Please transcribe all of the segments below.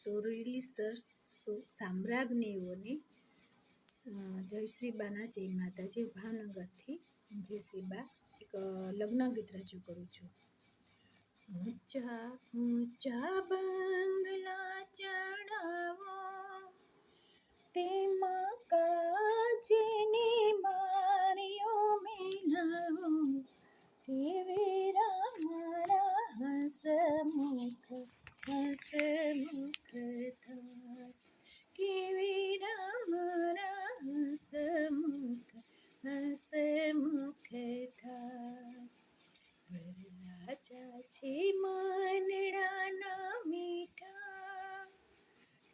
સોરેલી sir સામ્રાજ્ઞીઓને જયશ્રીબાના જય માતાજી ભાવનગરથી જયશ્રીબા એક લગ્ન ગીત રજૂ કરું છું. ઊંચા ઊંચા બંગલા હસમુખ હસમુખ થાય વરરાજા છે માનડાના મીઠા.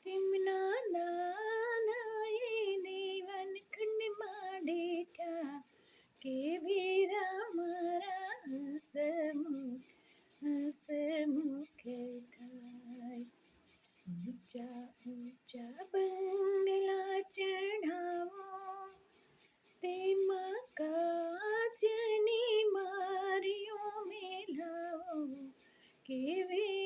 તેમના નાના એ દેવન ખંડમાં ડેઠા કેવી રામારા હસમુખ હસમુખ થાય ઊંચા ઊંચા બંગલા ચઢાવો કેવી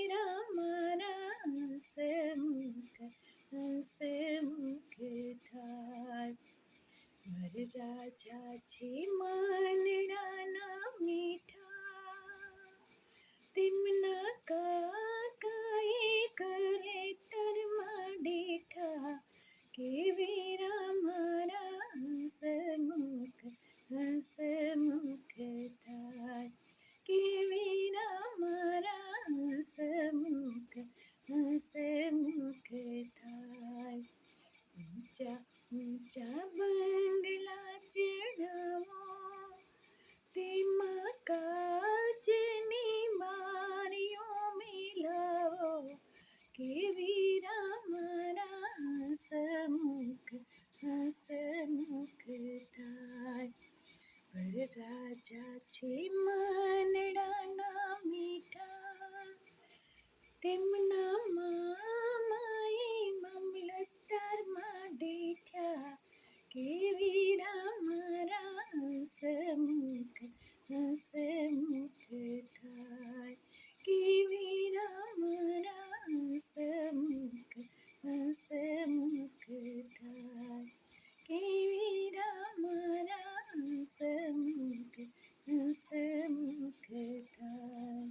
રાજા છે માનડાના મીઠા તેમના કાકાએ કલેક્ટરમાં ડેઠા કેવી રામારા હસમુખ હસમુખ ઊંચા ઊંચા બંગલા ચડાવો તેમાં કાચની બારીઓ મિલાવો. કેવી રામારા હસમુખ હસમુખ થાય. વરરાજા છે માનડાના nasem ketai kimina mana nasem ke nasem ketai kimina mana nasem ke nasem ketai